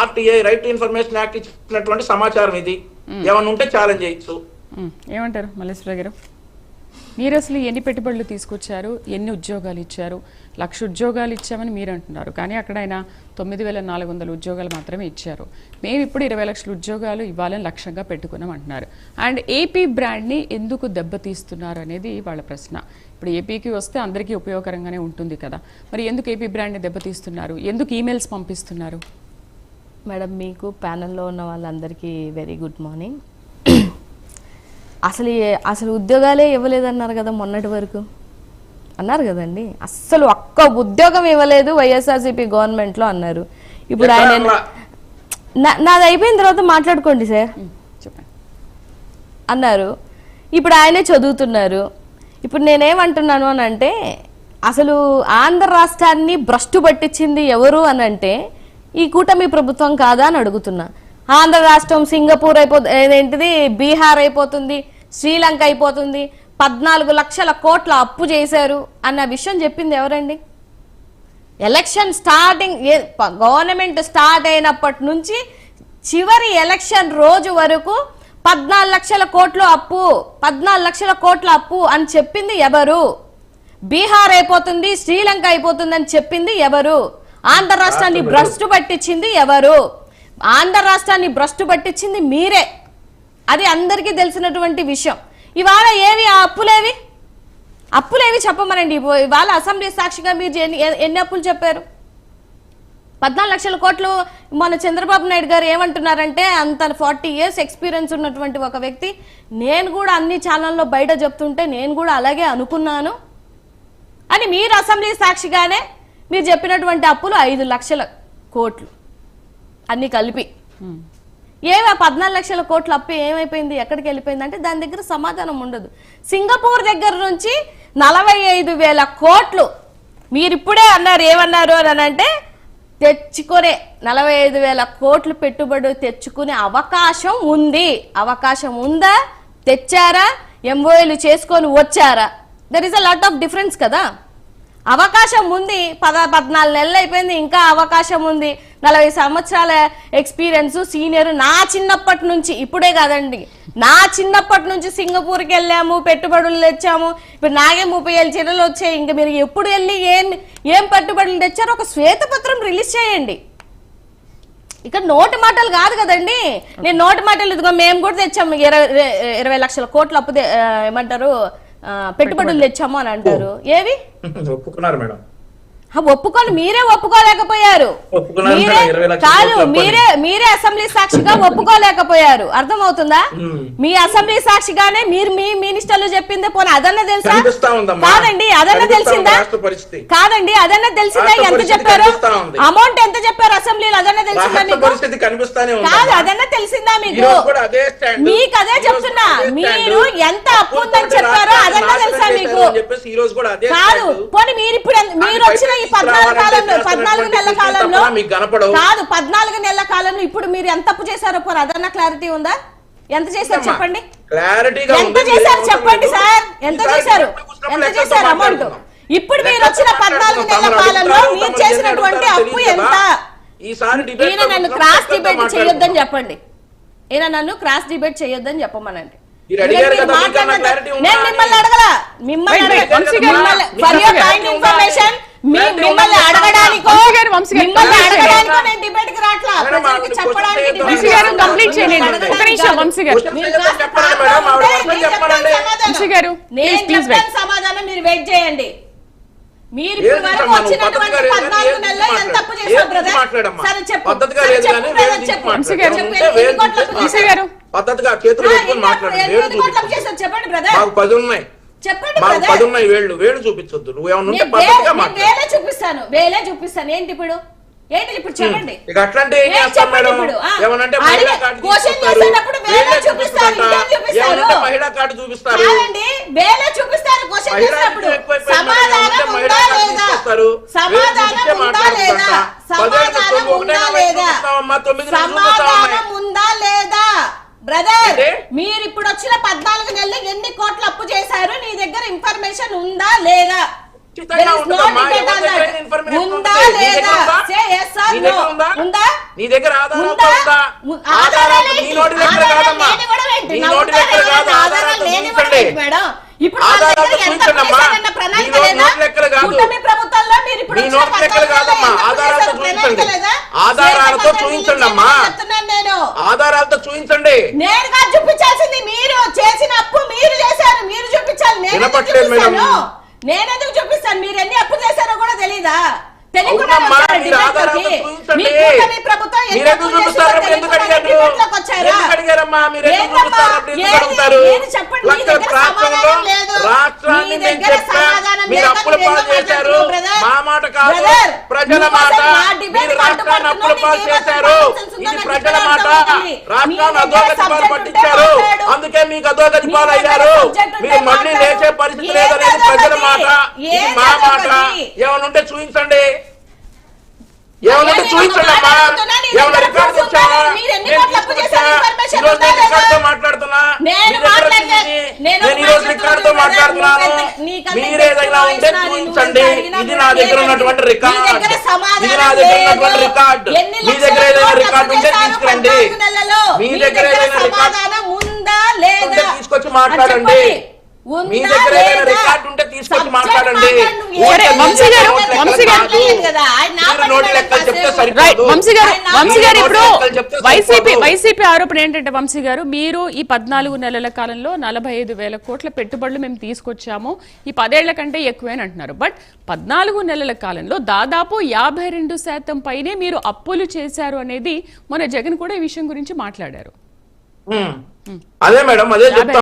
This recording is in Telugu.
RTI right to information act ఇచ్చినటువంటి సమాచారం ఇది. ఏమన్నా ఉంటే ఛాలెంజ్ చేయొచ్చు. ఏమంటారు మల్లేశ్వర గారు? మీరు అసలు ఎన్ని పెట్టుబడులు తీసుకొచ్చారు? ఎన్ని ఉద్యోగాలు ఇచ్చారు? లక్ష ఉద్యోగాలు ఇచ్చామని మీరు అంటున్నారు. కానీ అక్కడ ఆయన తొమ్మిది వేల నాలుగు వందల ఉద్యోగాలు మాత్రమే ఇచ్చారు. మేము ఇప్పుడు ఇరవై లక్షల ఉద్యోగాలు ఇవ్వాలని లక్ష్యంగా పెట్టుకున్నాం అంటున్నారు. అండ్ ఏపీ బ్రాండ్ని ఎందుకు దెబ్బతీస్తున్నారు అనేది వాళ్ళ ప్రశ్న. ఇప్పుడు ఏపీకి వస్తే అందరికీ ఉపయోగకరంగానే ఉంటుంది కదా. మరి ఎందుకు ఏపీ బ్రాండ్ని దెబ్బతీస్తున్నారు? ఎందుకు ఈమెయిల్స్ పంపిస్తున్నారు? మేడం మీకు ప్యానల్లో ఉన్న వాళ్ళందరికీ వెరీ గుడ్ మార్నింగ్ అసలు అసలు ఉద్యోగాలే ఇవ్వలేదన్నారు కదా మొన్నటి వరకు. అన్నారు కదండి. అస్సలు ఒక్క ఉద్యోగం ఇవ్వలేదు వైఎస్ఆర్సీపీ గవర్నమెంట్లో అన్నారు. ఇప్పుడు ఆయన నాది అయిపోయిన తర్వాత మాట్లాడుకోండి సార్. అన్నారు. ఇప్పుడు ఆయనే చదువుతున్నారు. ఇప్పుడు నేనేమంటున్నాను అని అంటే అసలు ఆంధ్ర రాష్ట్రాన్ని భ్రష్టు పట్టించింది ఎవరు అని అంటే ఈ కూటమి ప్రభుత్వం కాదా అని అడుగుతున్నా. ఆంధ్ర రాష్ట్రం సింగపూర్ అయిపో ఏంటిది బీహార్ అయిపోతుంది శ్రీలంక అయిపోతుంది పద్నాలుగు లక్షల కోట్ల అప్పు చేశారు అన్న విషయం చెప్పింది ఎవరండి? ఎలక్షన్ స్టార్టింగ్ గవర్నమెంట్ స్టార్ట్ అయినప్పటి నుంచి చివరి ఎలక్షన్ రోజు వరకు పద్నాలుగు లక్షల కోట్లు అప్పు పద్నాలుగు లక్షల కోట్ల అప్పు అని చెప్పింది ఎవరు? బీహార్ అయిపోతుంది శ్రీలంక అయిపోతుంది అని చెప్పింది ఎవరు? ఆంధ్ర రాష్ట్రాన్ని భ్రష్టు పట్టించింది ఎవరు? ఆంధ్ర రాష్ట్రాన్ని భ్రష్టు పట్టించింది మీరే. అది అందరికీ తెలిసినటువంటి విషయం. ఇవాళ ఏవి ఆ అప్పులేవి? అప్పులేవి చెప్పమనండి. ఇవాళ అసెంబ్లీ సాక్షిగా మీరు ఎన్ని ఎన్ని అప్పులు చెప్పారు? పద్నాలుగు లక్షల కోట్లు మన చంద్రబాబు నాయుడు గారు ఏమంటున్నారంటే అంత ఫార్టీ ఇయర్స్ ఎక్స్పీరియన్స్ ఉన్నటువంటి ఒక వ్యక్తి నేను కూడా అన్ని ఛానల్లో బయట చెప్తుంటే నేను కూడా అలాగే అనుకున్నాను. అని మీరు అసెంబ్లీ సాక్షిగానే మీరు చెప్పినటువంటి అప్పులు ఐదు లక్షల కోట్లు అన్ని కలిపి. ఏమి ఆ పద్నాలుగు లక్షల కోట్ల అప్పు ఏమైపోయింది? ఎక్కడికి వెళ్ళిపోయింది? అంటే దాని దగ్గర సమాధానం ఉండదు. సింగపూర్ దగ్గర నుంచి నలభై ఐదు వేల కోట్లు మీరు ఇప్పుడే అన్నారు. ఏమన్నారు అని అంటే తెచ్చుకునే నలభై ఐదు వేల కోట్లు పెట్టుబడి తెచ్చుకునే అవకాశం ఉంది. అవకాశం ఉందా? తెచ్చారా? ఎంఓఏలు చేసుకొని వచ్చారా? There is a lot of difference కదా. అవకాశం ఉంది. పద పద్నాలుగు నెలలు అయిపోయింది. ఇంకా అవకాశం ఉంది. నలభై సంవత్సరాల ఎక్స్పీరియన్స్ సీనియర్ నా చిన్నప్పటి నుంచి. ఇప్పుడే కాదండి. నా చిన్నప్పటి నుంచి సింగపూర్కి వెళ్ళాము పెట్టుబడులు తెచ్చాము. ఇప్పుడు నాగే ముప్పై ఏళ్ళు చీరలు వచ్చాయి. ఇంకా మీరు ఎప్పుడు వెళ్ళి ఏం ఏం పెట్టుబడులు తెచ్చారో ఒక శ్వేతపత్రం రిలీజ్ చేయండి. ఇక్కడ నోటి మాటలు కాదు కదండి. నేను నోటి మాటలు ఇదిగో మేము కూడా తెచ్చాము. ఇరవై ఇరవై లక్షల కోట్ల అప్పు ఏమంటారు? పెట్టుబడులు తెచ్చాము అని అంటారు. ఏవి? ఒప్పుకున్నారు మేడం. ఒప్పుకొని మీరే ఒప్పుకోలేకపోయారు మీరే కదా, 20 లక్షల కాదు కోట్ల అప్పని. మీరే మీరే అసెంబ్లీ సాక్షిగా ఒప్పుకోలేకపోయారు అర్థమవుతుందా. మీ అసెంబ్లీ సాక్షిగానే మీరు మీ మినిస్టర్లు చెప్పిందే పోనీ అదన్న తెలుసా. కాదండి అదన్న తెలిసిందా. కాదండి అదన్న తెలిసిందా ఎంత చెప్పారు. అమౌంట్ ఎంత చెప్పారు అసెంబ్లీలో అదన్న తెలిసిందా మీకు కాదు అదన్న తెలిసిందా మీకు మీకు అదే చెప్తున్నా. మీరు ఎంత అప్పు ఉందని చెప్పారో అదన్నా తెలుసా మీకు కాదు. పోనీ మీరు ఇప్పుడు ఎంత- మీరు దాన్ని వచ్చిన ఈ బయటకు పద్నాలుగు కాలంలో పద్నాలుగు నెలల కాలంలో. కాదు పద్నాలుగు నెలల కాలంలో ఇప్పుడు మీరు ఎంత తప్పు చేశారో అదన్నా క్లారిటీ ఉందా ఎంత చేశారు చెప్పండి ఎంత. చేశారు చెప్పండి సార్ ఎంత చేశారు ఎంత చేశారు అమౌంట్. ఇప్పుడు మీరు వచ్చిన పద్నాలుగు నెలల. కాలంలో మీరు చేసినటువంటి అప్పు. ఎంత ఈయన నన్ను క్రాస్ డిబేట్. చేయొద్దని చెప్పండి ఈయన నన్ను క్రాస్ డిబేట్ చేయొద్దని చెప్పమనండి నేను? మిమ్మల్ని అడగల మిమ్మల్ని అడగ- వంశీ గారు, మిమ్మల్ని-? అడగడానికో వంశీ గారు, వంశీ గారు, మిమ్మల్ని. అడగడానికో నేను డిబేట్కి రాట్లా ప్రజలకి చెప్పడానికి వంశీ గారు కంప్లీట్ అడగడానికి ఒక నిమిషం. వంశీ గారు. వంశీ గారు, నేను చెప్తాను సమాధానం మీరు వెయిట్ చేయండి మీరు ఇప్పుడు వరకు వచ్చినటువంటి పద్నాలుగు నెలల్లో. ఎంత తప్పు చేశావు బ్రదర్ మాట్లాడమ్మా. సరే చెప్పు పద్ధతిగా లేదు కానీ వంశీ గారు, వంశీ గారు. పద్ధతిగా చేతులు పెట్టుకొని మాట్లాడండి చేశారు చెప్పండి బ్రదర్ మాకు పది ఉన్నాయి చెప్పండి వేళ్ళు వేళ్ళు చూపించొద్దు. వేలే చూపిస్తాను. వేలే చూపిస్తాను. ఏంటి ఇప్పుడు? ఏంటి ఇప్పుడు చెప్పండి. ఇక అట్లాంటి ఏం ఏం చేస్తాం చెప్పండి మేడం? ఇప్పుడు? ఆ, ఏమనంటే అడిగే- మహిళా కార్డు చూపిస్తారు? ఏమనంటే మహిళా కార్డు వేలే క్వశ్చన్ చేసినప్పుడు. సమాధానం లేదా? లేదా లేదా. ఉందా లేదా? బ్రదర్? మీరు ఇప్పుడు వచ్చిన పద్నాలుగు నెలలు ఎన్ని కోట్ల అప్పు చేశారు? నీ దగ్గర ఇన్ఫర్మేషన్ ఉందా లేదా? debate ఎవరి on దగ్గర that. information ఉందా ఉంటుంది? నీ దగ్గర లేదా? ఉందా? Say yes or నీ no. దగ్గర ఉందా? ఉందా? నీ దగ్గర ఆధారాలతో ఉందా? ఉందా ఉ- ఆధారాలు ఆధారాలు నీ ఏంటి? నోటి దగ్గర ఆధారాలు కాదమ్మా లేని కూడా ఏంటి? నీ నా నోటి దగ్గర ఉంటాయి కాదు కదా, ఆధారాలతో లేని కూడా చూపించండి ఏంటి మేడం? ఇప్పుడు వాళ్ళ ఆధారాలతో దగ్గర ఎంత చూపించండమ్మా చేశారన్న ప్రణాళిక నీ నోటి లేదా? నోటి లెక్కలు కాదు కూటమి ప్రభుత్వంలో మీరు ఇప్పుడు నీ వచ్చిన నోటి లెక్కలు పథకాలలో కాదమ్మా ఎంత ఆధారాలతో చేశారు ప్రణాళిక చూపించండి లేదా? ఆధారాలతో శ్వేతపత్రం చూపించండమ్మా రిలీజ్ చెప్తున్నాను నేను ఆధారాలతో చూపించండి నేరుగా చూపించాల్సింది మీరు చేసిన అప్పు మీరు చేశారు మీరు మేడం. చూపిస్తాను? నేను ఎందుకు చూపిస్తాను మీరు ఎన్ని అప్పు చేశారో కూడా తెలీదా రాష్ట్రాన్ని మేము చెప్పాం. మీరు అప్పుల పాలు చేశారు? మా మాట కాదు. ప్రజల మాట. మీరు రాష్ట్రాన్ని అప్పుల పాలు చేశారు. ఇది ప్రజల మాట. రాష్ట్రాన్ని అధోగతి పాలు పట్టించారు. అందుకే మీకు అధోగతి పాలు అయ్యారు మీరు మళ్ళీ. లేచే పరిస్థితి లేదనేది ప్రజల? మాట. ఇది మా మాట? ఏమైనా ఉంటే చూపించండి ఏమైనా ఉంటే నేను చూపించండి ఒక అమ్మా మాట అడుగుతున్నా, నీ ఏమైనా దగ్గర రికార్డు? రికార్డుతో మాట్లాడుతున్నా? నేను. నేను నేను ఈరోజు రికార్డుతో మాట్లాడుతున్నాను. మాట్లాడుతున్నాను నీకంటే మీరు ఏదైనా ఎక్కువ ఉంటే చూపించండి. ఇది నా దగ్గర ఉన్నటువంటి రికార్డ్. ఇది నా దగ్గర ఉన్నటువంటి. రికార్డ్. మీ దగ్గర ఏదైనా రికార్డు ఉంటే తీసుకురండి? మీ దగ్గర ఏదైనా రికార్డు తీసుకొచ్చి మాట్లాడండి. మీ దగ్గర ఏదైనా? రికార్డు ఉంటే మాట్లాడండి. వైసీపీ ఆరోపణ ఏంటంటే వంశీ గారు మీరు ఈ పద్నాలుగు నెలల కాలంలో నలభై ఐదు వేల కోట్ల పెట్టుబడులు మేము తీసుకొచ్చాము. ఈ పదేళ్ళ కంటే ఎక్కువే అని అంటున్నారు. బట్ పద్నాలుగు నెలల కాలంలో దాదాపు యాభై రెండు శాతం పైనే మీరు అప్పులు చేశారు అనేది మన జగన్ కూడా ఈ విషయం గురించి మాట్లాడారు. అదే మేడం అదే